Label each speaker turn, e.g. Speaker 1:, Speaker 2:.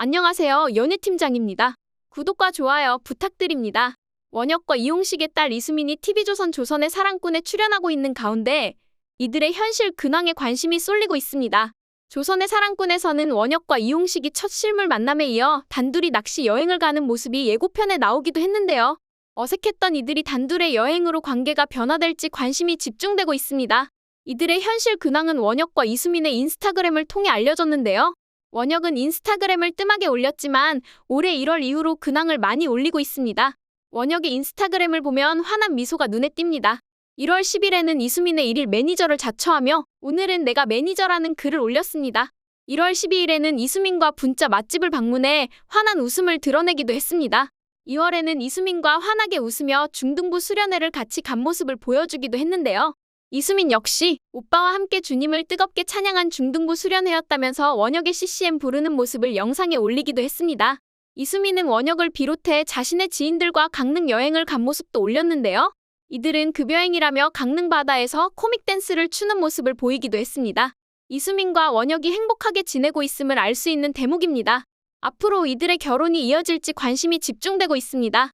Speaker 1: 안녕하세요. 연예팀장입니다. 구독과 좋아요 부탁드립니다. 원혁과 이용식의 딸 이수민이 TV조선 조선의 사랑꾼에 출연하고 있는 가운데 이들의 현실 근황에 관심이 쏠리고 있습니다. 조선의 사랑꾼에서는 원혁과 이용식이 첫 실물 만남에 이어 단둘이 낚시 여행을 가는 모습이 예고편에 나오기도 했는데요. 어색했던 이들이 단둘의 여행으로 관계가 변화될지 관심이 집중되고 있습니다. 이들의 현실 근황은 원혁과 이수민의 인스타그램을 통해 알려졌는데요. 원혁은 인스타그램을 뜸하게 올렸지만 올해 1월 이후로 근황을 많이 올리고 있습니다. 원혁의 인스타그램을 보면 환한 미소가 눈에 띕니다. 1월 10일에는 이수민의 일일 매니저를 자처하며 오늘은 내가 매니저라는 글을 올렸습니다. 1월 12일에는 이수민과 분짜 맛집을 방문해 환한 웃음을 드러내기도 했습니다. 2월에는 이수민과 환하게 웃으며 중등부 수련회를 같이 간 모습을 보여주기도 했는데요. 이수민 역시 오빠와 함께 주님을 뜨겁게 찬양한 중등부 수련회였다면서 원혁의 CCM 부르는 모습을 영상에 올리기도 했습니다. 이수민은 원혁을 비롯해 자신의 지인들과 강릉 여행을 간 모습도 올렸는데요. 이들은 급여행이라며 강릉 바다에서 코믹 댄스를 추는 모습을 보이기도 했습니다. 이수민과 원혁이 행복하게 지내고 있음을 알 수 있는 대목입니다. 앞으로 이들의 결혼이 이어질지 관심이 집중되고 있습니다.